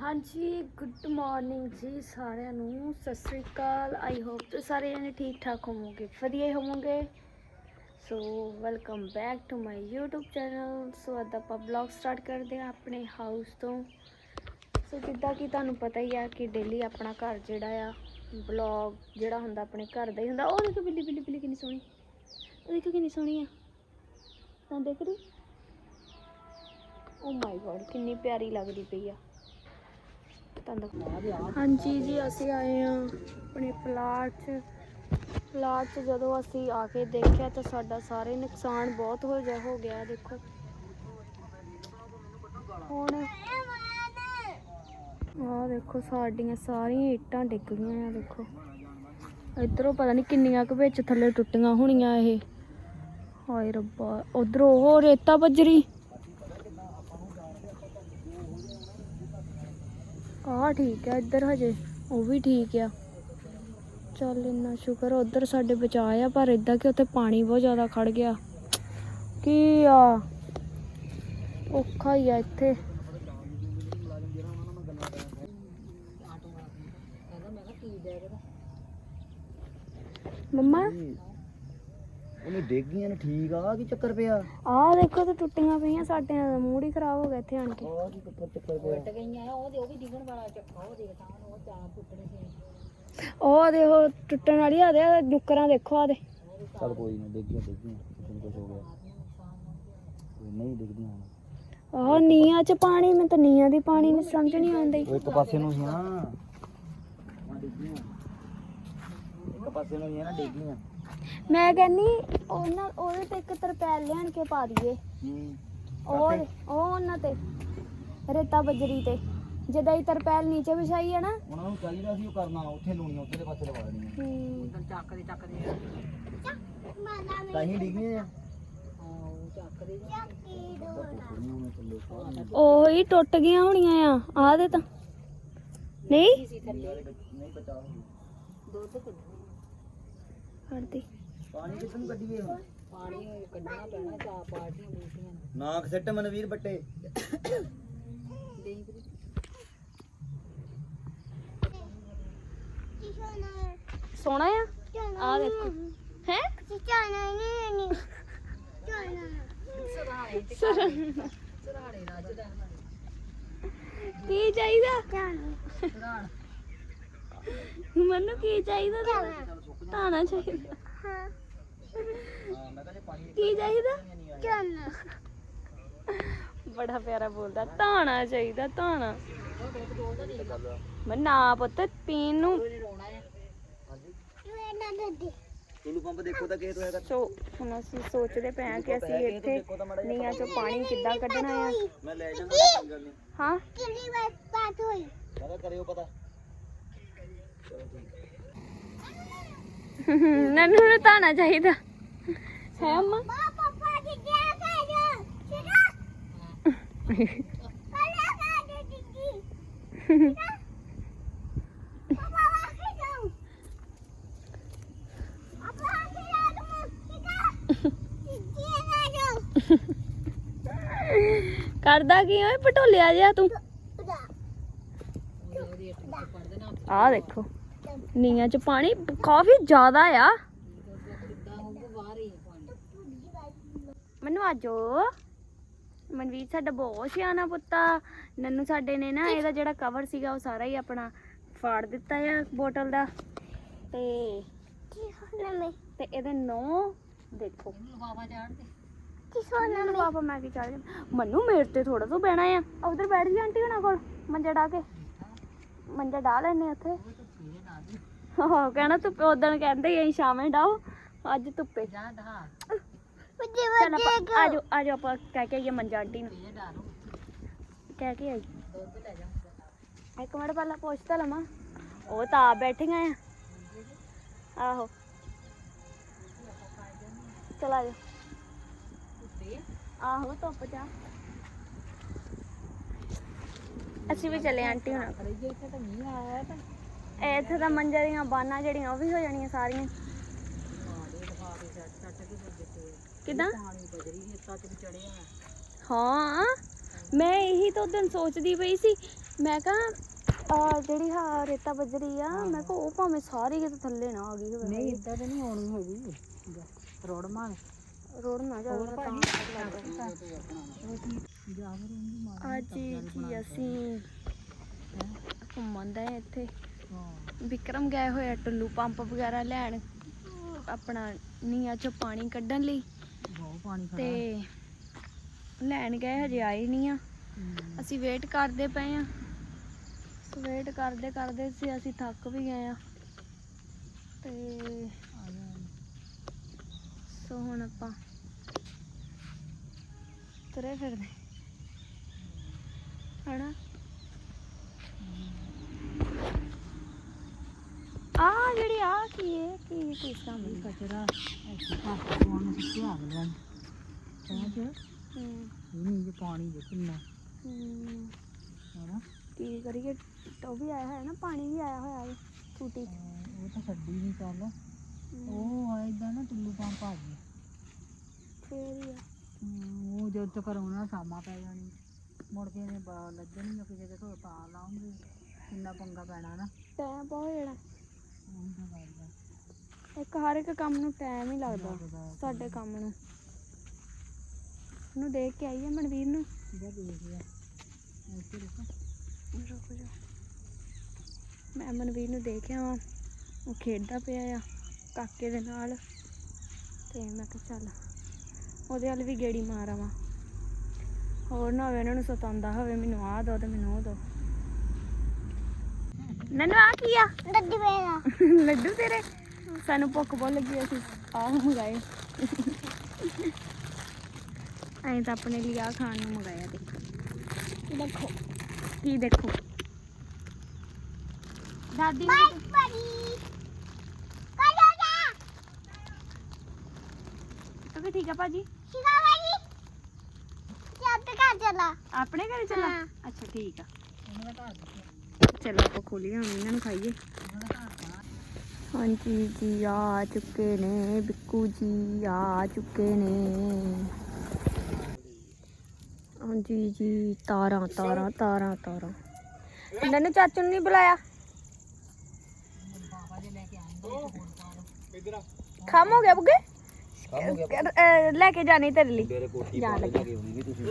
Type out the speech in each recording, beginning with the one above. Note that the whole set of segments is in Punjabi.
ਹਾਂਜੀ ਗੁੱਡ ਮਾਰਨਿੰਗ ਜੀ ਸਾਰਿਆਂ ਨੂੰ। ਸਤਿ ਸ੍ਰੀ ਅਕਾਲ। ਆਈ ਹੋਪ ਤੁਸੀਂ ਸਾਰੇ ਜਣੇ ਠੀਕ ਠਾਕ ਹੋਵੋਗੇ। ਵਧੀਆ ਹੀ ਹੋਵੋਗੇ? So welcome back to my YouTube channel so ਅੱਜ ਆਪਾਂ ਬਲੌਗ ਸਟਾਰਟ ਕਰਦੇ ਹਾਂ ਆਪਣੇ ਹਾਊਸ ਤੋਂ। ਸੋ ਜਿੱਦਾਂ ਕਿ ਤੁਹਾਨੂੰ ਪਤਾ ਹੀ ਆ ਕਿ ਡੇਲੀ ਆਪਣਾ ਘਰ ਜਿਹੜਾ ਆ ਬਲੌਗ ਜਿਹੜਾ ਹੁੰਦਾ ਆਪਣੇ ਘਰ ਦਾ ਹੀ ਹੁੰਦਾ। ਉਹ ਦੇਖੋ ਬਿੱਲੀ ਬਿੱਲੀ ਬਿੱਲੀ ਕਿੰਨੀ ਸੋਹਣੀ। ਉਹ ਦੇਖੋ ਕਿੰਨੀ ਸੋਹਣੀ ਆ। ਤਾਂ ਦੇਖ ਰਹੀ ਓ ਮਾਈ ਗॉड ਕਿੰਨੀ ਪਿਆਰੀ ਲੱਗਦੀ ਪਈ ਆ। ਤੁਹਾਨੂੰ ਹਾਂਜੀ ਜੀ, ਅਸੀਂ ਆਏ ਆ ਆਪਣੇ ਪਲਾਟ 'ਚ। ਪਲਾਟ 'ਚ ਜਦੋਂ ਅਸੀਂ ਆ ਕੇ ਦੇਖਿਆ ਤਾਂ ਸਾਡਾ ਸਾਰੇ ਨੁਕਸਾਨ ਬਹੁਤ ਹੋ ਜਾ, ਹੋ ਗਿਆ, ਦੇਖੋ। ਹੁਣ ਆਹ ਦੇਖੋ, ਸਾਡੀਆਂ ਸਾਰੀਆਂ ਇੱਟਾਂ ਡਿੱਗ ਗਈਆਂ ਆ, ਦੇਖੋ। ਇਧਰੋਂ ਪਤਾ ਨਹੀਂ ਕਿੰਨੀਆਂ ਕੁ ਵਿੱਚ ਥੱਲੇ ਟੁੱਟੀਆਂ ਹੋਣੀਆਂ ਇਹ। ਹਾਏ ਰੱਬਾ, ਉਧਰੋਂ ਉਹ ਰੇਤਾ ਬੱਜਰੀ। ਆਹ ਠੀਕ ਆ ਇੱਧਰ ਹਜੇ ਉਹ ਵੀ ਠੀਕ ਆ। ਚੱਲ ਇੰਨਾ ਸ਼ੁਕਰ ਉਧਰ ਸਾਡੇ ਬਚਾਅ ਆ, ਪਰ ਇਦਾਂ ਕਿ ਉੱਥੇ ਪਾਣੀ ਬਹੁਤ ਜ਼ਿਆਦਾ ਖੜ ਗਿਆ। ਕੀ ਆ? ਔਖਾ ਹੀ ਆ ਇੱਥੇ। ਮੰਮਾ? ਉਹਨੇ ਡੇਗੀਆਂ ਨੇ ਠੀਕ ਆ ਕੀ ਚੱਕਰ ਪਿਆ? ਆਹ ਦੇਖੋ ਤੇ ਟੁੱਟੀਆਂ ਪਈਆਂ ਸਾਡੇ ਮੂਡ ਹੀ ਖਰਾਬ ਹੋ ਗਿਆ ਇੱਥੇ ਆਣ ਕੇ। ਆ ਕੀ ਚੱਕਰ ਚੱਕਰ ਪਿਆ? ਉਹ ਦੇਖੋ ਟੁੱਟਣ ਵਾਲੀ ਆ ਦੇ ਆਹ ਨੁੱਕਰਾਂ ਦੇਖੋ ਆ ਦੇ ਚੱਲ ਕੋਈ ਨਹੀਂ ਡੇਗੀਆਂ ਡੇਗੀਆਂ ਕੁਝ ਕੁਝ ਹੋ ਗਿਆ। ਕੋਈ ਨਹੀਂ ਡਿੱਗਦੀਆਂ ਹੁਣ। ਆਹ ਨੀਆਂ ਚ ਪਾਣੀ ਮੈਨੂੰ ਤਾਂ ਨੀਆਂ ਦੀ ਪਾਣੀ ਨਹੀਂ ਸਮਝ ਨਹੀਂ ਆਉਂਦੀ। ਉਹ ਇੱਕ ਪਾਸੇ ਨੂੰ ਸੀ ਨਾ। ਹੁਣ ਡਿੱਗੀਆਂ ਇੱਕ ਪਾਸੇ ਨੂੰ ਸੀ ਨਾ ਡੇਗੀਆਂ। ਮੈਂ ਕਹਿੰਨੀ ਉਹਨਾਂ ਉਹਦੇ ਤੇ ਇੱਕ ਤਰਪੈਲ ਲਿਆਣ ਕੇ ਪਾ ਦਈਏ। ਹੂੰ। ਉਹ ਉਹ ਉਹਨਾਂ ਤੇ ਰੇਤਾ ਬਜਰੀ ਤੇ। ਜਦੋਂ ਇਹ ਤਰਪੈਲ ਨੀਚੇ ਵਿਛਾਈ ਹੈ ਨਾ। ਉਹਨਾਂ ਨੂੰ ਚਾਹੀਦਾ ਸੀ ਉਹ ਕਰਨਾ ਉੱਥੇ ਲਾਉਣੀਆਂ ਉੱਥੇ ਦੇ ਪਾਸੇ ਲਵਾ ਦੇਣੀਆਂ ਹਮ, ਤਾਂ ਹੀ ਡਿੱਗੀਆਂ ਆ। ਉਹ ਹੀ ਟੁੱਟ ਗਈਆਂ ਹੋਣੀਆਂ ਆ ਆਹ ਦੇ ਤਾਂ। ਨਹੀਂ ਫੜਦੀ ਪਾਣੀ ਕਿੱਥੋਂ ਨੂੰ ਕੱਢੀਏ ਹੁਣ? ਪਾਣੀ ਕੱਢਣਾ ਪੈਣਾ ਚਾਹ ਪਾਰਟੀਆਂ ਨਾਕ ਸੱਟ ਮਨਵੀਰ ਬੱਟੇ। ਸੋਹਣਾ ਆ? ਆ ਦੇਖੋ ਹੈ? ਕੀ ਚਾਹੀਦਾ? ਮੈਨੂੰ ਕੀ ਚਾਹੀਦਾ ਤਾਣਾ ਚਾਹੀਦਾ। ਹਾਂ। ਕੀ ਚਾਹੀਦਾ? ਆਇਆ ਬੜਾ ਪਿਆਰਾ ਬੋਲਦਾ। ਤਾਣਾ ਚਾਹੀਦਾ ਤਾਣਾ ਮੈਂ ਨਾ ਪੁੱਤ ਪੀਣ ਨੂੰ। ਟੁੱਲੂ ਪੰਪ ਦੇਖੋ ਤਾਂ ਕਿਸੇ ਤੋਂ ਹੈਗਾ ਸੋ ਹੁਣ ਅਸੀਂ ਸੋਚਦੇ ਪਏ ਹਾਂ ਕਿ ਅਸੀਂ ਇੱਥੇ ਨੀਆਂ ਚੋਂ ਪਾਣੀ ਕਿੱਦਾਂ ਕੱਢਣਾ ਆ? ਮੈਂ ਲੈ ਜਾਵਾਂਗਾ ਕੋਈ ਗੱਲ ਨਹੀਂ। ਹਾਂ? ਸਾਰਾ ਕਰਿਓ ਪਤਾ। ਨੰਨੂ ਨੂੰ ਤਾਣਾ ਚਾਹੀਦਾ। ਹੈ ਅੰਮਾ? ਕਰਦਾ ਕੀ ਓਏ? ਪਟੋਲਿਆ ਜਿਹਾ ਤੂੰ। ਆ ਦੇਖੋ। ਨੀਆਂ ਚ ਪਾਣੀ ਕਾਫੀ ਜ਼ਿਆਦਾ ਆ। ਮੈਨੂੰ ਆਜੋ। ਮਨਵੀਰ ਸਾਡਾ ਬਹੁਤ ਸਿਆਣਾ ਪੁੱਤਾ ਨੰਨੂ ਸਾਡੇ ਨੇ ਨਾ ਇਹਦਾ ਜਿਹੜਾ ਕਵਰ ਸੀਗਾ ਉਹ ਸਾਰਾ ਹੀ ਆਪਣਾ ਫਾੜ ਦਿੱਤਾ ਆ ਬੋਟਲ ਦਾ। ਤੇ ਤੇ ਇਹਦੇ ਨੋ ਦੇਖੋ। ਕਿਸੋਂ ਬਾਬਾ ਮੈਂ ਕੀ ਚਾਹ ਮੰਨੂ ਮੇਰੇ ਤੇ ਥੋੜਾ ਤੋਂ ਬਹਿਣਾ ਆ। ਉਧਰ ਬੈਠ ਜੀ ਆਂਟੀ ਹੁਣਾਂ ਕੋਲ ਮੰਜਾ ਡਾ ਕੇ। ਮੰਜਾ ਡਾ ਲੈਨੇ ਉੱਥੇ। ਹਾਂ ਕਹਿਣਾ ਧੁੱਪੇ ਉਦੋਂ ਕਹਿੰਦੇ ਅਸੀਂ ਸ਼ਾਮੇ ਡਾਓ ਅੱਜ ਧੁੱਪੇ। ਚੱਲ ਆਪਾਂ ਆਜੋ ਆਜੋ ਆਪਾਂ ਕਹਿ ਕੇ ਆਈਏ ਮੰਜਾ ਆਂਟੀ ਨੂੰ। ਕਹਿ ਕੇ ਆਈ। ਇੱਕ ਮਿੰਟ ਪਹਿਲਾਂ ਪੁੱਛ ਤਾਂ ਲਵਾਂ। ਉਹ ਤਾਂ ਆਪ ਬੈਠੀਆਂ ਆ। ਆਹੋ। ਚਲ ਆਜੋ। ਆਹੋ ਧੁੱਪ ਜਾ ਅਸੀਂ ਵੀ ਚੱਲੇ ਆਂਟੀ ਹੁਣਾਂ ਕੋਲ ਇੱਥੇ ਤਾਂ ਮੰਜੇ ਦੀਆਂ ਬਾਨਾਂ ਜਿਹੜੀਆਂ ਉਹ ਵੀ ਹੋ ਜਾਣੀਆਂ ਸਾਰੀਆਂ। ਕਿਦਾਂ? ਹਾਂ ਮੈਂ ਇਹੀ ਤਾਂ ਉਦੋਂ ਸੋਚਦੀ ਪਈ ਸੀ। ਮੈਂ ਕਹਾਂ ਆ ਜਿਹੜੀ ਹਾਂ ਰੇਤਾ ਬਜਰੀ ਆ ਮੈਂ ਕਿਹਾ ਉਹ ਭਾਵੇਂ ਸਾਰੀ ਕਿਤੇ ਥੱਲੇ ਨਾ ਆ ਗਈ ਹੋਵੇ। ਨਹੀਂ ਇਦਾਂ ਤੇ ਨਹੀਂ ਆਉਣੀ ਹੈਗੀ। ਰੋੜ ਮਾਰ। ਰੋੜ ਨਾ ਜਾ ਅੱਜ ਜੀ ਅਸੀਂ ਘੁੰਮਣ ਦਾ ਇੱਥੇ। ਵਿਕਰਮ ਗਏ ਹੋਏ ਆ ਟੁੱਲੂ ਪੰਪ ਵਗੈਰਾ ਲੈਣ। ਆਪਣਾ ਨੀਆਂ ਚੋਂ ਪਾਣੀ ਕੱਢਣ ਲਈ। ਬਹੁਤ ਪਾਣੀ ਖੜਾ। ਤੇ ਲੈਣ ਗਏ ਹਜੇ ਆਏ ਨਹੀਂ ਆ। ਅਸੀਂ ਵੇਟ ਕਰਦੇ ਪਏ ਆ। ਵੇਟ ਕਰਦੇ ਕਰਦੇ ਸੀ ਅਸੀਂ ਥੱਕ ਵੀ ਗਏ ਆ। ਤੇ। ਸੋ ਹੁਣ ਆਪਾਂ ਤੁਰੇ ਫਿਰਦੇ। ਹਨਾ? ਆ ਜਿਹੜੀ ਆ ਕੀ ਹੈ ਕੀ ਕੀ ਇਹ ਸਾਹਮਣੇ ਕਚਰਾ ਐਸੀ ਘੱਟ ਪਾਉਣ ਸੁੱਟਿਆ ਗਿਆ ਪਹੁੰਚ ਇਹ ਹੂੰ। ਨਹੀਂ ਜੇ ਪਾਣੀ ਦੇ ਕਿੰਨਾ। ਹੂੰ। ਹੈਨਾ ਕੀ ਕਰੀਏ? ਉਹ ਵੀ ਆਇਆ ਹੋਇਆ ਨਾ ਪਾਣੀ ਵੀ ਆਇਆ ਹੋਇਆ ਹੈ ਟੂਟੀ ਉਹ ਤਾਂ ਛੱਡੀ ਨਹੀਂ ਚੱਲ। ਉਹ ਆ ਇਦਾਂ ਨਾ ਟੁੱਲੂ ਪੰਪ ਆ ਗਿਆ ਫੇਰ ਹੀ ਆ। ਉਹ ਜਦ ਤੱਕ ਉਹਨਾਂ ਸਾਮਾ ਪੈ ਜਾਣੀ। ਮੁੜ ਕੇ ਨੇ ਲੱਗਣੀ ਕਿਸੇ ਦੇ ਘਰ ਤਾਂ ਲਾਉਂਗੇ। ਕਿੰਨਾ ਪੰਗਾ ਪੈਣਾ ਨਾ। ਟਾਈਮ ਬਹੁਤ ਜਿਹੜਾ ਤਾਂ। ਇੱਕ ਹਰ ਇੱਕ ਕੰਮ ਨੂੰ ਟਾਈਮ ਹੀ ਲੱਗਦਾ। ਸਾਡੇ ਕੰਮ ਨੂੰ। ਉਹਨੂੰ ਦੇਖ ਕੇ ਆਈਏ ਮਨਵੀਰ ਨੂੰ। ਰੁਕੋ ਜਾ। ਮੈਂ ਮਨਵੀਰ ਨੂੰ ਦੇਖਿਆ ਵਾਂ। ਉਹ ਖੇਡਦਾ ਪਿਆ ਆ ਕਾਕੇ ਦੇ ਨਾਲ। ਤੇ ਮੈਂ ਕਿਹਾ ਚੱਲ ਉਹਦੇ ਵੱਲ ਵੀ ਗੇੜੀ ਮਾਰ ਆਵਾਂ ਹੋਰ ਨਾ ਹੋਵੇ ਉਹਨਾਂ ਨੂੰ ਸਤਾਉਂਦਾ ਹੋਵੇ ਮੈਨੂੰ ਆਹ ਦੋ ਤੇ ਮੈਨੂੰ ਉਹ ਦੋ। ਨਨੂ ਆ ਕੀ ਆ? ਲੱਡੂ ਮੇਰਾ। ਲੱਡੂ ਤੇਰੇ? ਸਾਨੂੰ ਭੁੱਖ ਬਹੁਤ ਲੱਗੀ ਅਸੀਂ ਆਹ ਮੰਗਾਏ। ਐਂ ਤਾਂ ਆਪਣੇ ਲਈ ਆ ਖਾਣ ਨੂੰ ਮੰਗਾਇਆ ਦੇਖ ਦੇਖੋ। ਕੀ ਦੇਖੋ? ਦਾਦੀ ਅਬੇ ਠੀਕ ਆ ਭਾਜੀ। ਆਪਣੇ ਘਰੇ ਚੱਲਾ? ਅੱਛਾ ਠੀਕ ਆ। ਉਹਨਾਂ ਦਾ ਘਰ ਦੇਖੋ ਚਲੋ ਆਪਾਂ ਖੋਲੀਏ ਹੁਣ ਇਹਨਾਂ ਨੂੰ ਖਾਈਏ। ਹਾਂਜੀ ਜੀ ਆ ਚੁੱਕੇ ਨੇ ਬਿੱਕੂ ਜੀ ਆ ਚੁੱਕੇ ਨੇ। ਹਾਂਜੀ ਜੀ ਤਾਰਾਂ ਤਾਰਾਂ ਤਾਰਾਂ ਤਾਰਾਂ। ਇਹਨਾਂ ਨੇ ਚਾਚੂ ਨੂੰ ਨਹੀਂ ਬੁਲਾਇਆ? ਬਾਬਾ ਜੀ ਲੈ ਕੇ ਆਉਂਦੇ ਖਮ ਹੋ ਗਿਆ ਬੁੱਗੇ। ਲੈ ਕੇ ਜਾਣੀ ਤੇਰੇ ਲਈ। ਮੇਰੇ ਕੋਠੀ ਜਾਣ ਪਾ ਲੱਗੇ। ਕੇ। ਹੋਣੀ ਵੀ ਤੁਸੀਂ।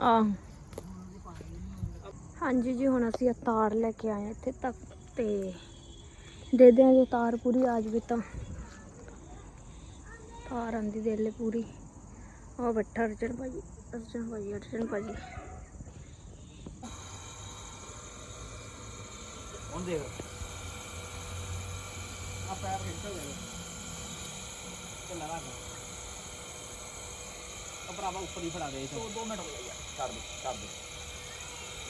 ਆਹ। ਹਾਂਜੀ ਜੀ ਹੁਣ ਅਸੀਂ ਇਹ ਤਾਰ ਲੈ ਕੇ ਆਏ ਇੱਥੇ ਤੱਕ ਤੇ ਦੇ ਦਿਆਂ ਜੇ ਤਾਰ ਪੂਰੀ ਆ ਜਾਵੇ ਤਾਂ। ਤਾਰ ਆਂਦੀ ਦੇ ਲੈ ਪੂਰੀ। ਉਹ ਬੱਠਾ ਅਰਜਨ ਭਾਜੀ ਅਰਜਨ ਭਾਜੀ ਅਰਜਨ ਭਾਜੀ ਹੁਣ ਦੇਖ। ਆ ਪੈਰ ਹੋ ਗਿਆ ਚੱਲ ਲਾ ਆ ਭਰਾਵਾ ਉੱਪਰ ਹੀ ਫੜਾ ਦੇ ਦੋ ਦੋ ਮਿੰਟ ਹੋ ਗਏ ਯਾਰ। ਕਰ ਦੇ ਕਰ ਦੇ।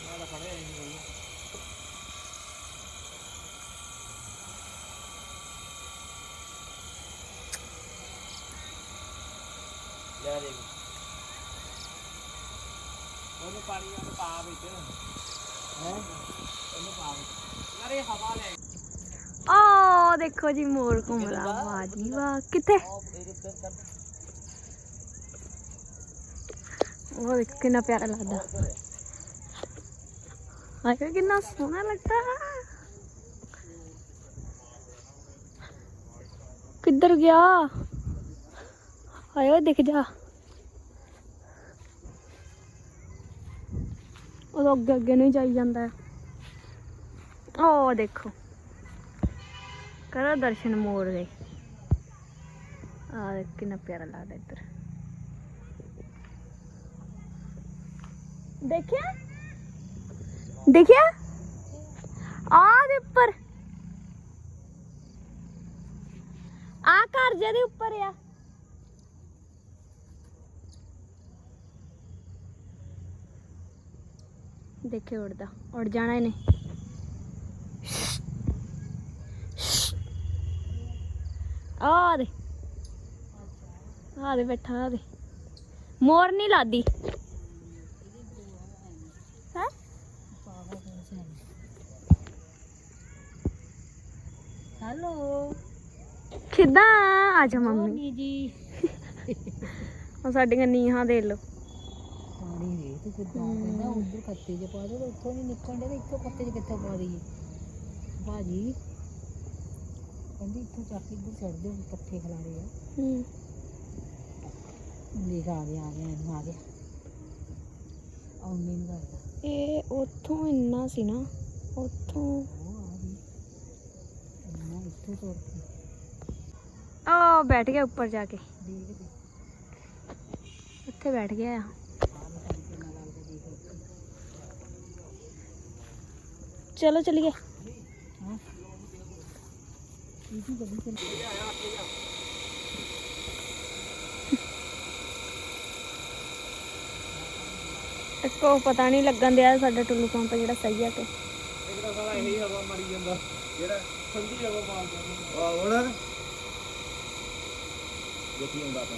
ਮੈਂ ਤਾਂ ਖੜਿਆ ਹੀ ਨਹੀਂ ਕੋਈ ਲੈ ਦੇ ਉਹਨੂੰ ਪਾਣੀ ਉਹਨੂੰ ਪਾ ਵਿੱਚ ਹੈ ਉਹਨੂੰ ਪਾ ਵਿੱਚ ਯਾਰ ਇਹ ਹਵਾ ਲੈ ਆ ਦੇਖੋ ਜੀ ਮੋਰ ਘੁੰਮਦਾ ਵਾਹ ਜੀ ਵਾਹ, ਕਿੱਥੇ? ਉਹ ਕਿੰਨਾ ਪਿਆਰਾ ਲੱਗਦਾ। ਆਏ ਕਿੰਨਾ ਸੋਹਣਾ ਲੱਗਦਾ। ਕਿੱਧਰ ਗਿਆ? ਆਏ ਦਿਖ ਜਾ। ਉਹ ਅੱਗੇ ਅੱਗੇ ਨੂੰ ਜਾਈ ਜਾਂਦਾ ਹੈ। ਉਹ ਦੇਖੋ। ਕਰੋ ਦਰਸ਼ਨ ਮੋੜ ਦੇ। ਆ ਕਿੰਨਾ ਪਿਆਰਾ ਲੱਗਦਾ ਇੱਧਰ। ਦੇਖਿਆ? ਦੇਖਿਆ? ਆ ਦੇ ਉੱਪਰ। ਆ ਘਰ ਜਿਹਦੇ ਉੱਪਰ ਆ। ਦੇਖੇ ਉੜਦਾ ਉੜ ਜਾਣਾ ਇਹਨੇ। ਆ ਦੇ। ਆ ਦੇ ਬੈਠਾ ਆ ਦੇ। ਮੋਰ ਨਹੀਂ ਲਾਦੀ ਹੈ ਹੈਲੋ ਕਿੱਦਾਂ? ਆ ਜਾ ਮੰਮੀ। ਨੀ ਜੀ ਆ ਸਾਡੀਆਂ ਨੀਹਾਂ ਦੇ ਲੋ ਪਾਣੀ ਦੇ ਤੇ ਕਿੱਦਾਂ ਕਹਿੰਦਾ ਉਧਰ ਖੱਤੇ 'ਚ ਪਾ ਦੇ ਤੇ ਉੱਥੋਂ ਨਹੀਂ ਨਿਕਲਣ ਦੇ ਤੇ ਇੱਥੋਂ ਖੱਤੇ 'ਚ ਕਿੱਥੋਂ ਪਾ ਦਈਏ? ਭਾਜੀ ਕਹਿੰਦੀ ਇੱਥੋਂ ਚੱਕ ਕੇ ਇੱਧਰ ਛੱਡ ਦਿਓ ਪੱਠੇ ਖਿਲਾਰੇ ਆ। ਹੂੰ। ਦੇਖ ਆ ਗਿਆ ਆ ਗਿਆ ਇਹਨੂੰ ਆ ਗਿਆ। ਆਉਣੇ ਨਹੀਂ ਕਰਦਾ ਇਹ ਉੱਥੋਂ ਇੰਨਾ ਸੀ ਨਾ ਉੱਥੋਂ। ਉਹ ਆ ਗਈ। ਇੰਨਾ ਇੱਥੋਂ ਤੁਰ ਕੇ ਆ ਬੈਠ ਗਿਆ ਉੱਪਰ ਜਾ ਕੇ। ਉੱਥੇ ਬੈਠ ਗਿਆ ਆ। ਚਲੋ ਚਲੀਏ। ਹਾਂ ਇਹ ਕੀ ਕਰੀ ਚੱਲ ਇਸਕੋ ਪਤਾ ਨਹੀਂ ਲੱਗਣ ਦਿਆ ਸਾਡਾ ਟੁੱਲੂ ਪੰਪ ਜਿਹੜਾ ਸਹੀ ਆ ਕਿ। ਆ ਹੁਣ ਦੇਖੀ ਹੁੰਦਾ ਆਪਾਂ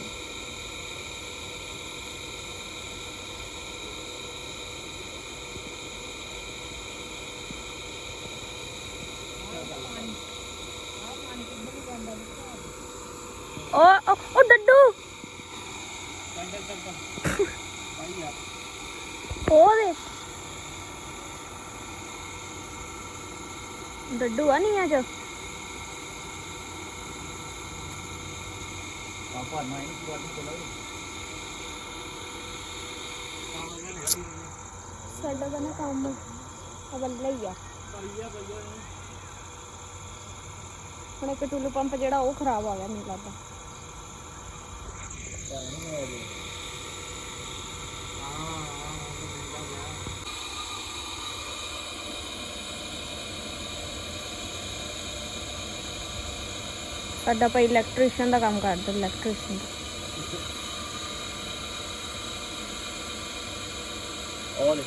ਓ ਓ ਡੱਡੂ ਉਹ ਦੇ ਡੱਡੂ ਆ ਨਹੀਂ ਆ ਸਾਡਾ ਤਾਂ ਨਾ ਕੰਮ ਅਵੱਲੇ ਹੀ ਆ। ਹੁਣ ਇੱਕ ਟੁੱਲੂ ਪੰਪ ਜਿਹੜਾ ਉਹ ਖਰਾਬ ਆ ਗਿਆ, ਮੈਨੂੰ ਲੱਗਦਾ। ਸਾਡਾ ਭਾਈ ਇਲੈਕਟ੍ਰੀਸ਼ੀਅਨ ਦਾ ਕੰਮ ਕਰਦਾ ਇਲੈਕਟ੍ਰੀਸ਼ੀਅਨ ਔਰ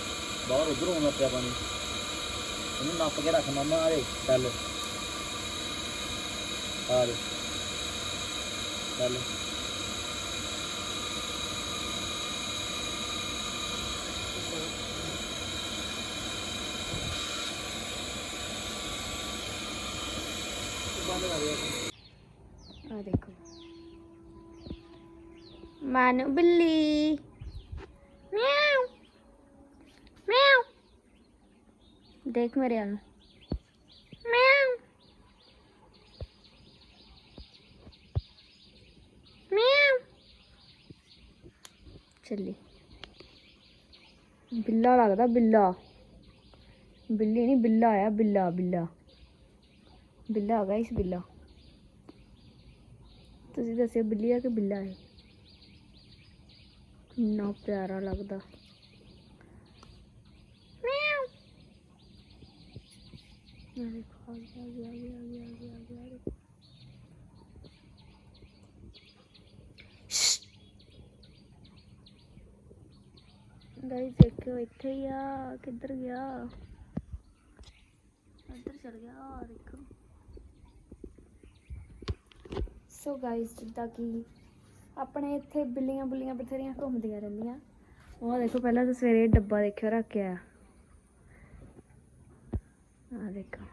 ਬਾਹਰ ਉਧਰ ਆਉਂਦਾ ਪਿਆ ਪਾਣੀ। ਇਹਨੂੰ ਨੱਪ ਕੇ ਰੱਖ ਮਾਮਾ, ਆ ਦੇ, ਚੱਲ। ਆ ਦੇ। ਚੱਲ। ਆ ਦੇਖੋ। ਮਾਨੂ ਬਿੱਲੀ। ਮਿਆਉ ਮਿਆਉ ਦੇਖ ਮੇਰੇ ਵੱਲ ਮਿਆਉ ਮਿਆਉ ਚੱਲੀ। ਬਿੱਲਾ ਲੱਗਦਾ, ਬਿੱਲਾ। ਬਿੱਲੀ ਨਹੀਂ, ਬਿੱਲਾ ਆਇਆ ਬਿੱਲਾ ਬਿੱਲਾ। ਬਿੱਲਾ ਆ ਗਿਆ ਇਸ ਬਿੱਲਾ। ਤੁਸੀਂ ਦੱਸਿਓ ਬਿੱਲੀ ਆ ਕਿ ਬਿੱਲਾ ਹੈ ਕਿੰਨਾ ਪਿਆਰਾ ਲੱਗਦਾ ਮਿਆਉ ਆ ਦੇਖੋ ਆ ਗਿਆ ਆ ਗਿਆ ਆ ਗਿਆ ਆ ਗਿਆ ਆ ਗਿਆ, ਆ ਗਿਆ, ਆ ਗਿਆ ਗਾਇਸ ਦੇਖਿਓ ਇੱਥੇ ਹੀ ਆ ਕਿੱਧਰ ਗਿਆ ਇੱਧਰ ਚਲ ਗਿਆ ਆ ਦੇਖੋ ਸੋ ਗਾਇਸ ਜਿੱਦਾਂ ਕਿ ਆਪਣੇ ਇੱਥੇ ਬਿੱਲੀਆਂ ਬੁੱਲੀਆਂ ਬਥੇਰੀਆਂ ਘੁੰਮਦੀਆਂ ਰਹਿੰਦੀਆਂ। ਉਹ ਦੇਖੋ ਪਹਿਲਾਂ ਤਾਂ ਸਵੇਰੇ ਡੱਬਾ ਦੇਖਿਓ ਰੱਖ ਕੇ ਆਇਆ। ਆ ਦੇਖੋ।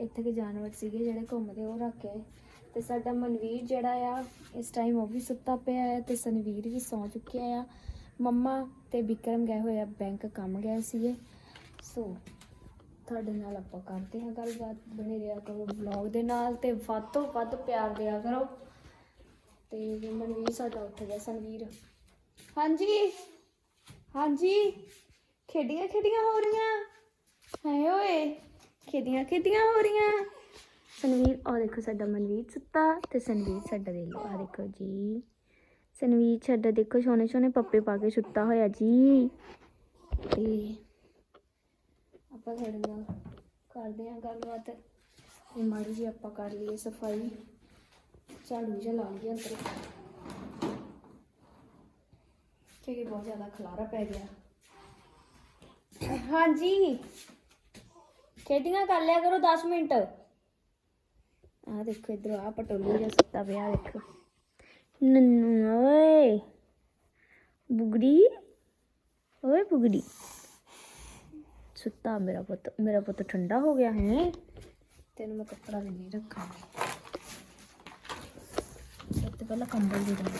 ਇੱਥੇ ਕੇ ਜਾਨਵਰ ਸੀਗੇ ਜਿਹੜੇ ਘੁੰਮਦੇ ਉਹ ਰੱਖ ਆਏ। ਤੇ ਸਾਡਾ ਮਨਵੀਰ ਜਿਹੜਾ ਆ ਇਸ ਟਾਈਮ ਉਹ ਵੀ ਸੁੱਤਾ ਪਿਆ ਹੈ ਤੇ ਸਨਵੀਰ ਵੀ ਸੌਂ ਚੁੱਕਿਆ ਆ। ਮੰਮਾ ਤੇ ਵਿਕਰਮ ਗਏ ਹੋਏ ਆ ਬੈਂਕ ਕੰਮ ਗਏ ਸੀਗੇ। ਸੋ ਤੁਹਾਡੇ ਨਾਲ ਆਪਾਂ ਕਰਦੇ ਹਾਂ ਗੱਲਬਾਤ, ਬਣੇ ਰਿਹਾ ਕਰੋ ਵਲੌਗ ਦੇ ਨਾਲ ਤੇ ਵੱਧ ਤੋਂ ਵੱਧ ਪਿਆਰ ਦਿਆ ਕਰੋ। ਤੇ ਮਨਵੀਰ ਸਾਡਾ ਉੱਠ ਗਿਆ ਸਨਵੀਰ ਹਾਂਜੀ? ਹਾਂਜੀ? ਖੇਡੀਆਂ ਖੇਡੀਆਂ ਹੋ ਰਹੀਆਂ? ਹਾਏ ਓਏ, ਖੇਡੀਆਂ ਖੇਡੀਆਂ ਹੋ ਰਹੀਆਂ। ਸਨਵੀਰ ਉਹ ਦੇਖੋ ਸਾਡਾ ਮਨਵੀਰ ਸੁੱਤਾ ਤੇ ਸਨਵੀਰ ਸਾਡਾ ਦੇਖ ਲਓ ਆ ਦੇਖੋ ਜੀ। ਸਨਵੀਰ ਸਾਡਾ ਦੇਖੋ ਸੋਹਣੇ ਸੋਹਣੇ ਪੱਪੇ ਪਾ ਕੇ ਸੁੱਤਾ ਹੋਇਆ ਜੀ। ਤੇ ਆਪਾਂ ਤੁਹਾਡੇ ਨਾਲ ਕਰਦੇ ਹਾਂ ਗੱਲਬਾਤ। ਤੇ ਮਾੜੀ ਜੀ ਆਪਾਂ ਕਰ ਲਈਏ ਸਫ਼ਾਈ। ਝਾੜੂ ਜਿਹਾ ਲਾ ਲਈਏ ਅੰਦਰ। ਕਿਉਂਕਿ ਬਹੁਤ ਜ਼ਿਆਦਾ ਖਲਾਰਾ ਪੈ ਗਿਆ। ਹਾਂਜੀ। ਖੇਡੀਆਂ ਕਰ ਲਿਆ ਕਰੋ 10 ਮਿੰਟ। ਆ ਦੇਖੋ ਇਧਰ ਆ ਪਟੋਲੀ ਜਿਹਾ ਸੁੱਤਾ ਪਿਆ, ਦੇਖੋ। ਨੰਨੂ, ਓਏ। ਬੁਗੜੀ। ਓਏ ਬੁਗੜੀ। ਸੁੱਤਾ, ਮੇਰਾ ਪੁੱਤ ਮੇਰਾ ਪੁੱਤ ਠੰਡਾ ਹੋ ਗਿਆ ਹੈ। ਤੈਨੂੰ ਮੈਂ ਕੱਪੜਾ ਵੀ ਨਹੀਂ ਰੱਖਾਂਗੀ। ਸਭ ਤੋਂ ਪਹਿਲਾਂ ਕੰਬਲ ਦੇ ਦਾਂ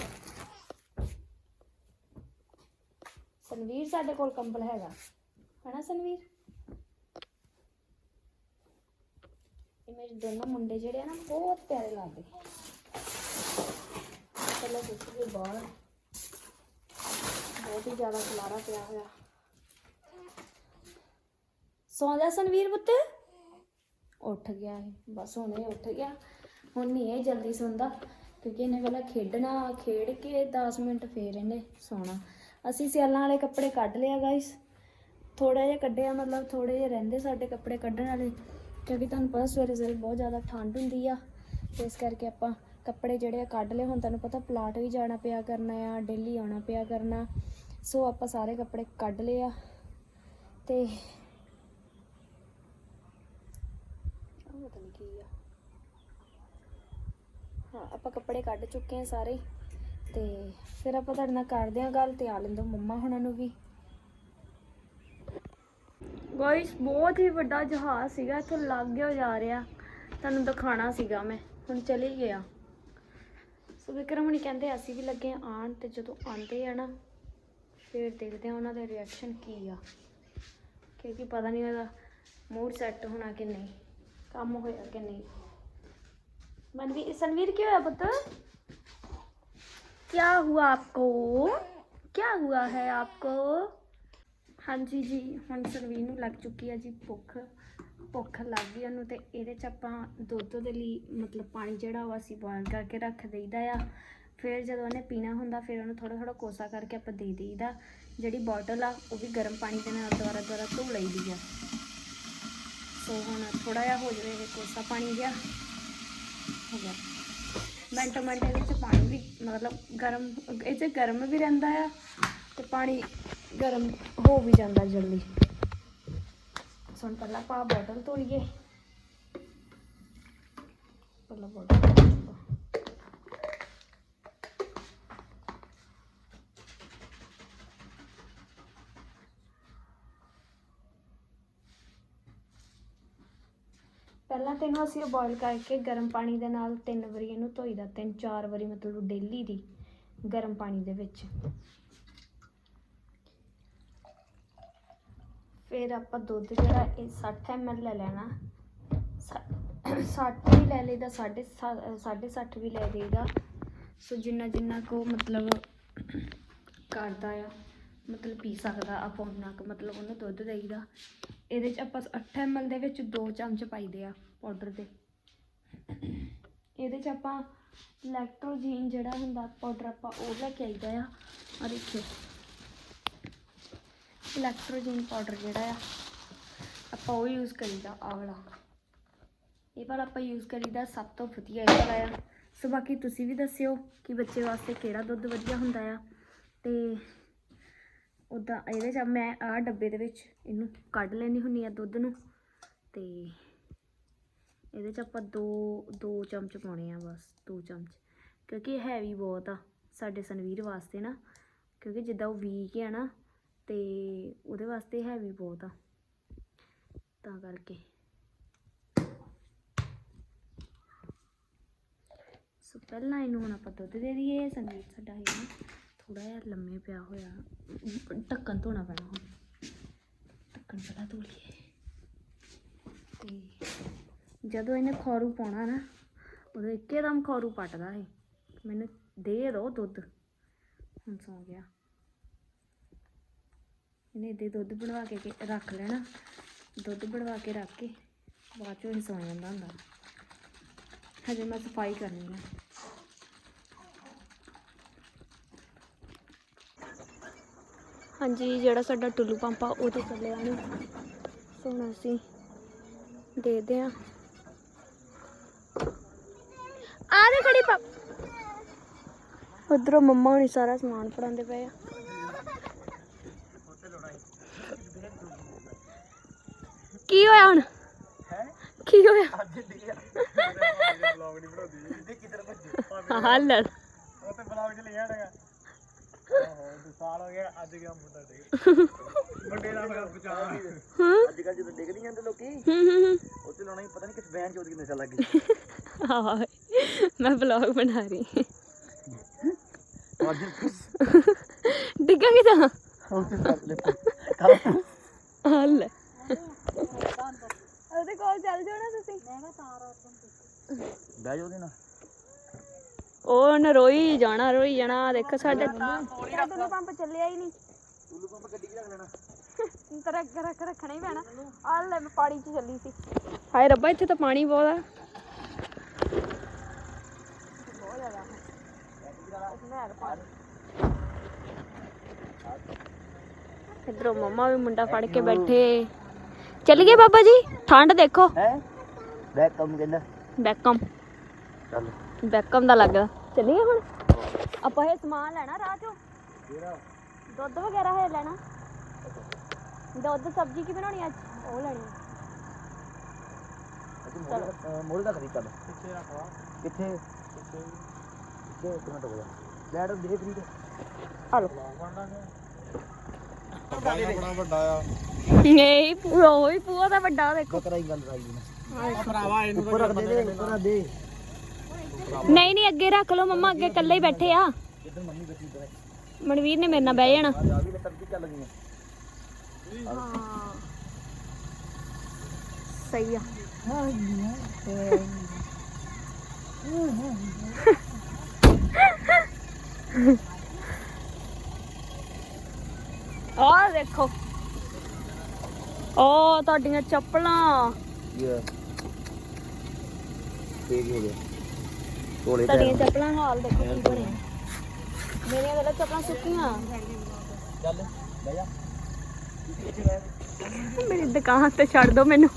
ਸਨਵੀਰ ਸਾਡੇ ਕੋਲ ਕੰਬਲ ਹੈਗਾ। ਹਨਾ ਸਨਵੀਰ ਇਹ ਮੇਰੇ ਦੋਨੋਂ ਮੁੰਡੇ ਜਿਹੜੇ ਆ ਨਾ, ਬਹੁਤ ਪਿਆਰੇ ਲੱਗਦੇ। ਚਲੋ ਦੇਖੀਏ ਬਾਹਰ ਬਹੁਤ ਹੀ ਜ਼ਿਆਦਾ ਖਲਾਰਾ ਪਿਆ ਹੋਇਆ। ਸੌਂ ਜਾ ਸਨਵੀਰ ਪੁੱਤ। ਉੱਠ ਗਿਆ ਇਹ, ਬਸ ਹੁਣੇ ਉੱਠ ਗਿਆ। ਹੁਣ ਨਹੀਂ ਇਹ ਜਲਦੀ ਸੌਂਦਾ, ਕਿਉਂਕਿ ਇਹਨੇ ਪਹਿਲਾਂ ਖੇਡਣਾ, ਖੇਡ ਕੇ 10 ਮਿੰਟ ਫੇਰ ਇਹਨੇ ਸੌਣਾ। ਅਸੀਂ ਸਿਆਲਾਂ ਵਾਲੇ ਕੱਪੜੇ ਕੱਢ ਲਿਆ ਗਾਇਸ ਥੋੜਾ ਜਿਹਾ ਕੱਢਿਆ, ਮਤਲਬ ਥੋੜੇ ਜਿਹੇ ਰਹਿੰਦੇ ਸਾਡੇ ਕੱਪੜੇ ਕੱਢਣ ਵਾਲੇ, ਕਿਉਂਕਿ ਤੁਹਾਨੂੰ ਪਤਾ ਸਵੇਰੇ ਸਵੇਰੇ ਬਹੁਤ ਜ਼ਿਆਦਾ ਠੰਡ ਹੁੰਦੀ ਆ। ਤੇ ਇਸ ਕਰਕੇ ਆਪਾਂ ਕੱਪੜੇ ਜਿਹੜੇ ਆ ਕੱਢ ਲਏ। ਹੁਣ ਤੁਹਾਨੂੰ ਪਤਾ ਪਲਾਟ ਵੀ ਜਾਣਾ ਪਿਆ ਕਰਨਾ ਆ, ਡੇਲੀ ਆਉਣਾ ਪਿਆ ਕਰਨਾ। ਸੋ ਆਪਾਂ ਸਾਰੇ ਕੱਪੜੇ ਕੱਢ ਲਏ ਆ। ਤੇ ਆਹ ਪਤਾ ਨਹੀਂ ਕੀ ਆ। ਹਾਂ, ਆਪਾਂ ਕੱਪੜੇ ਕੱਢ ਚੁੱਕੇ ਆ ਸਾਰੇ। ਤੇ ਫਿਰ ਆਪਾਂ ਤੁਹਾਡੇ ਨਾਲ ਕਰਦੇ ਆ ਗੱਲ, ਤੇ ਆ ਲੈਂਦੇ ਮੰਮਾ ਹੁਣਾਂ ਨੂੰ ਵੀ। ਗਾਇਸ ਬਹੁਤ ਹੀ ਵੱਡਾ ਜਹਾਜ਼ ਸੀਗਾ, ਇੱਥੋਂ ਲੱਗ ਜਾ ਰਿਹਾ। ਤੁਹਾਨੂੰ ਦਿਖਾਣਾ ਸੀਗਾ ਮੈਂ, ਹੁਣ ਚਲੇ ਗਿਆ ਸੋ ਵਿਕਰਮ ਹੁਣੀ ਕਹਿੰਦੇ ਅਸੀਂ ਵੀ ਲੱਗੇ ਆ ਆਣ ਤੇ ਜਦੋਂ ਆਉਂਦੇ ਆ ਨਾ, ਫਿਰ ਦੇਖਦੇ ਆ ਉਹਨਾਂ ਦਾ ਰਿਐਕਸ਼ਨ ਕੀ ਆ। ਕਿਉਂਕਿ ਪਤਾ ਨਹੀਂ ਉਹਦਾ ਮੂਡ ਸੈੱਟ ਹੋਣਾ ਕਿ ਨਹੀਂ। ਕੰਮ ਹੋਇਆ ਕਿ ਨਹੀਂ? ਮਨਵੀਰ ਸੰਵੀਰ, ਕੀ ਹੋਇਆ ਪੁੱਤ? ਕੀ ਹੁਆ ਆਪਕੋ? ਕੀ ਹੁਆ ਹੈ ਆਪਕੋ? ਹਾਂਜੀ ਜੀ, ਹੁਣ ਸਰਵੀਰ ਨੂੰ ਲੱਗ ਚੁੱਕੀ ਹੈ ਜੀ ਭੁੱਖ। ਭੁੱਖ ਲੱਗ ਗਈ ਉਹਨੂੰ ਤੇ ਇਹਦੇ ਚ ਆਪਾਂ ਦੁੱਧ ਦੇ ਲਈ ਮਤਲਬ ਪਾਣੀ ਜਿਹੜਾ ਉਹ ਅਸੀਂ ਬੋਇਲ ਕਰਕੇ ਰੱਖ ਦੇਈਦਾ ਆ। ਫਿਰ ਜਦੋਂ ਉਹਨੇ ਪੀਣਾ ਹੁੰਦਾ, ਫਿਰ ਉਹਨੂੰ ਥੋੜਾ ਥੋੜਾ ਕੋਸਾ ਕਰਕੇ ਆਪਾਂ ਦੇ ਦੇਈਦਾ। ਜਿਹੜੀ ਬੋਟਲ ਆ, ਉਹ ਵੀ ਗਰਮ ਪਾਣੀ ਦੇ ਨਾਲ ਦੁਬਾਰਾ ਦੁਬਾਰਾ ਧੋ ਲਈਦੀ ਆ। ਸੋ ਹੁਣ ਥੋੜਾ ਜਿਹਾ ਹੋ ਜਾਵੇ, ਇਹ ਕੋਸਾ ਪਾਣੀ ਜਿਹਾ ਹੋ ਗਿਆ। ਮਿੰਟੋ ਮਿੰਟ ਇਹਦੇ ਵਿੱਚ ਪਾਣੀ ਵੀ, ਮਤਲਬ ਗਰਮ, ਇਹ 'ਚ ਗਰਮ ਵੀ ਰਹਿੰਦਾ ਆ ਤੇ ਪਾਣੀ ਗਰਮ ਹੋ ਵੀ ਜਾਂਦਾ ਜਲਦੀ। ਸੋ ਪਹਿਲਾਂ ਆਪਾਂ ਬੋਟਲ ਧੋਈਏ। ਪਹਿਲਾਂ ਬੋਟਲ ਪਹਿਲਾਂ ਤੈਨੂੰ ਅਸੀਂ ਬੋਇਲ ਕਰਕੇ ਗਰਮ ਪਾਣੀ ਦੇ ਨਾਲ ਤਿੰਨ ਵਾਰੀ ਇਹਨੂੰ ਧੋਈਦਾ, ਤਿੰਨ ਚਾਰ ਵਾਰੀ ਮਤਲਬ ਡੇਲੀ ਦੀ ਗਰਮ ਪਾਣੀ ਦੇ ਵਿੱਚ। ਫਿਰ ਆਪਾਂ ਦੁੱਧ ਜਿਹੜਾ ਇਹ 60 ml ਲੈ ਲੈਣਾ। 60 ਵੀ ਲੈ ਲਈਦਾ 60 60 ਵੀ ਲੈ ਲਈਦਾ। ਸੋ ਜਿੰਨਾ ਜਿੰਨਾ ਕੋ ਮਤਲਬ ਕਰਦਾ ਆ, ਮਤਲਬ ਪੀ ਸਕਦਾ, ਆਪਾਂ ਉਹਨਾਂ ਕੁ ਮਤਲਬ ਉਹਨੂੰ ਦੁੱਧ ਦੇਈਦਾ। ਇਹਦੇ ਚ ਆਪਾਂ 8 ml ਦੇ ਵਿੱਚ 2 ਚਮਚ ਪਾਈਦੇ ਆ ਪਾਊਡਰ ਦੇ ਇਹਦੇ ਚ ਆਪਾਂ ਇਲੈਕਟ੍ਰੋਜੀਨ ਜਿਹੜਾ ਹੁੰਦਾ ਪਾਊਡਰ ਆਪਾਂ ਉਹ ਲੈ ਕੇ ਆਈਦਾ ਆ। ਆ ਦੇਖਿਓ। ਇਲੈਕਟ੍ਰੋਜਨ ਪਾਊਡਰ ਜਿਹੜਾ ਆ, ਆਪਾਂ ਉਹ ਯੂਜ਼ ਕਰੀਦਾ, ਆਹ ਵਾਲਾ। ਇਹ ਵਾਲਾ ਆਪਾਂ ਯੂਜ਼ ਕਰੀਦਾ, ਸਭ ਤੋਂ ਵਧੀਆ ਇਹ ਵਾਲਾ ਆ। ਸੋ ਬਾਕੀ ਤੁਸੀਂ ਵੀ ਦੱਸਿਓ ਕਿ ਬੱਚੇ ਵਾਸਤੇ ਕਿਹੜਾ ਦੁੱਧ ਵਧੀਆ ਹੁੰਦਾ ਆ। ਤੇ ਉਦਾਂ ਇਹਦੇ ਚ ਮੈਂ ਆਹ ਡੱਬੇ ਦੇ ਵਿੱਚ ਇਹਨੂੰ ਕੱਢ ਲੈਣੀ ਹੁੰਨੀ ਆ ਦੁੱਧ ਨੂੰ ਤੇ ਇਹਦੇ ਚ ਆਪਾਂ ਦੋ ਦੋ ਚਮਚ ਪਾਉਣੇ ਆ ਬਸ, ਦੋ ਚਮਚ। ਕਿਉਂਕਿ ਹੈਵੀ ਬਹੁਤ ਆ ਸਾਡੇ ਸਨਵੀਰ ਵਾਸਤੇ ਨਾ, ਕਿਉਂਕਿ ਜਿੱਦਾਂ ਉਹ ਵੀਕ ਆ ਨਾ ਤੇ ਉਹਦੇ ਵਾਸਤੇ ਹੈਵੀ ਬਹੁਤ ਆ। ਤਾਂ ਕਰਕੇ। ਸੋ ਪਹਿਲਾਂ ਇਹਨੂੰ ਹੁਣ ਆਪਾਂ ਦੁੱਧ ਦੇ ਦਈਏ ਸੰਗੀਤ ਸਾਡਾ ਹੈ ਨਾ ਥੋੜਾ ਜਿਹਾ ਲੰਮੇ ਪਿਆ ਹੋਇਆ। ਢੱਕਣ ਧੋਣਾ ਪੈਣਾ ਹੁਣ। ਢੱਕਣ ਪਹਿਲਾਂ ਧੋ ਲਈਏ। ਤੇ ਜਦੋਂ ਇਹਨੇ ਖੌਰੂ ਪਾਉਣਾ ਨਾ, ਉਦੋਂ ਇੱਕੇਦਮ ਖੌਰੂ ਪੱਟਦਾ ਹੈ ਮੈਨੂੰ ਦੇ ਦੋ ਦੁੱਧ। ਹੁਣ ਸੌ ਗਿਆ। ਇਹਨੇ ਦੇ ਦੁੱਧ ਬਣਵਾ ਕੇ ਰੱਖ ਲੈਣਾ। ਦੁੱਧ ਬਣਵਾ ਕੇ ਰੱਖ ਕੇ ਬਾਅਦ ਚੋਂ ਹੀ ਸੌ ਜਾਂਦਾ ਹੁੰਦਾ। ਹਜੇ ਮੈਂ ਸਫ਼ਾਈ ਕਰਨੀ ਹੈ ਹਾਂਜੀ ਜਿਹੜਾ ਸਾਡਾ ਟੁੱਲੂ ਪੰਪ ਆ ਉਹ ਤੇ ਚੱਲਿਆ ਨੂੰ। ਹੁਣ ਅਸੀਂ ਦੇਖਦੇ ਆ ਆ ਦੇ ਖੜੀ ਪਾ। ਉਧਰੋਂ ਮੰਮਾ ਹੁਣੀ ਸਾਰਾ ਸਮਾਨ ਫੜਾਉਂਦੇ ਪਏ ਆ। ਕੀ ਹੋਇਆ ਹੁਣ? ਕੀ ਹੋਇਆ? ਹਾਂ ਲੈ। ਉਹ ਤੇ ਬਲੌਗ ਚ ਆਹੋ ਦੋ ਡਿੱਗ ਚੱਲ ਮੈਂ ਵਲੌਗ ਬਣਾ ਰਹੀ ਡਿੱਗਾਂਗੇ ਤਾਂ। ਉੱਥੇ ਉਹਦੇ ਕੋਲ ਚੱਲ ਜਾਓ ਨਾ ਤੁਸੀਂ। ਮੈਂ ਤਾਂ ਤਾਰ ਆਪਣ ਬਹਿ ਜਾਓ ਦੇ ਨਾਲ। ਉੱਤੇ ਜਾਣਾ ਆਹ ਦੇਖੋ ਸਾਡੇ ਟੁੱਲੂ ਪੰਪ ਚੱਲਿਆ ਹੀ ਨਹੀਂ। ਟੁੱਲੂ ਪੰਪ ਗੱਡੀ 'ਚ ਰੱਖ ਲੈਣਾ। ਤੇਰਾ ਰੱਖ ਰੱਖਣਾ ਹੀ ਪੈਣਾ। ਆ ਲੈ ਮੈਂ ਪਾਣੀ 'ਚ ਚੱਲੀ ਸੀ। ਹਾਏ ਰੱਬਾ ਇੱਥੇ ਤਾਂ ਪਾਣੀ ਬਹੁਤ ਆ। ਬਹੁਤ ਜ਼ਿਆਦਾ ਇਧਰੋਂ ਮੰਮਾ ਵੀ ਮੁੰਡਾ ਫੜ ਕੇ ਬੈਠੇ। ਚੱਲ ਗਏ ਬਾਬਾ ਜੀ ਠੰਡ ਦੇਖੋ। ਹੈ? ਬੈਕ ਕੰਮ ਕਹਿੰਦਾ। ਬੈਕਮ ਚੱਲ। ਬੈਕਮ ਦਾ ਲੱਗਦਾ ਚੱਲੀਏ ਹੁਣ? ਆਪਾਂ ਇਹ ਸਮਾਨ ਲੈਣਾ ਰਾਹ ਚੋਂ? ਕਿਹੜਾ ਦੁੱਧ ਵਗੈਰਾ ਹੈ ਲੈਣਾ? ਦੁੱਧ ਸਬਜ਼ੀ ਕੀ ਬਣਾਉਣੀ ਅੱਜ? ਉਹ ਲੈਣੀ। ਮੋੜ ਦਾ ਖਰੀਦ ਚੱਲ। ਪਿੱਛੇ ਰੱਖ ਵਾ ਕਿੱਥੇ? ਪਿੱਛੇ ਇੱਕ ਮਿੰਟ ਹੋ ਜਾ ਲੈਟ ਦੇ ਫਰੀ ਆ ਲੋ ਬੜਾ ਵੱਡਾ ਆ। ਨਹੀਂ ਪੂਰਾ ਹੋਈ ਪੂਰਾ ਦਾ ਵੱਡਾ ਦੇਖੋ। ਕਰਾਈ ਗੱਲ ਰਾਈ ਨੇ। ਭਰਾਵਾ ਇਹਨੂੰ ਰੱਖ ਦੇ ਦੇ ਦੇ। ਨਹੀਂ ਨਹੀਂ ਅੱਗੇ ਰੱਖ ਲਓ ਮੰਮਾ ਅੱਗੇ ਇਕੱਲੇ ਹੀ ਬੈਠੇ ਆ। ਮਨਵੀਰ ਨੇ ਮੇਰੇ ਨਾਲ ਬਹਿ ਜਾਣਾ। ਆ। ਸਹੀ ਦੇਖੋ। ਉਹ ਤੁਹਾਡੀਆਂ ਚੱਪਲਾਂ। ਇਹ ਤੇਜ਼ ਹੋ ਗਿਆ। ਤੋਲੇ ਤੁਹਾਡੀਆਂ ਚੱਪਲਾਂ ਹਾਲ ਦੇਖੋ ਕੀ ਬਣਿਆ ਮੇਰੀਆਂ ਵਾਲਾ ਚੱਪਲਾਂ ਸੁੱਕੀਆਂ। ਚੱਲ ਲੈ ਜਾ। ਮੇਰੀ ਦੁਕਾਨ ਤੇ ਛੱਡ ਦੋ ਮੈਨੂੰ।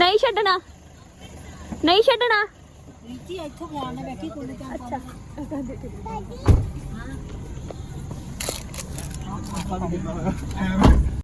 ਨਹੀਂ ਛੱਡਣਾ। ਨਹੀਂ ਛੱਡਣਾ। ਰੀਤੀ ਇੱਥੋਂ ਗਿਆਨ ਨਾਲ ਬੈਠੀ ਕੋਲ ਤਾਂ ਅੱਛਾ।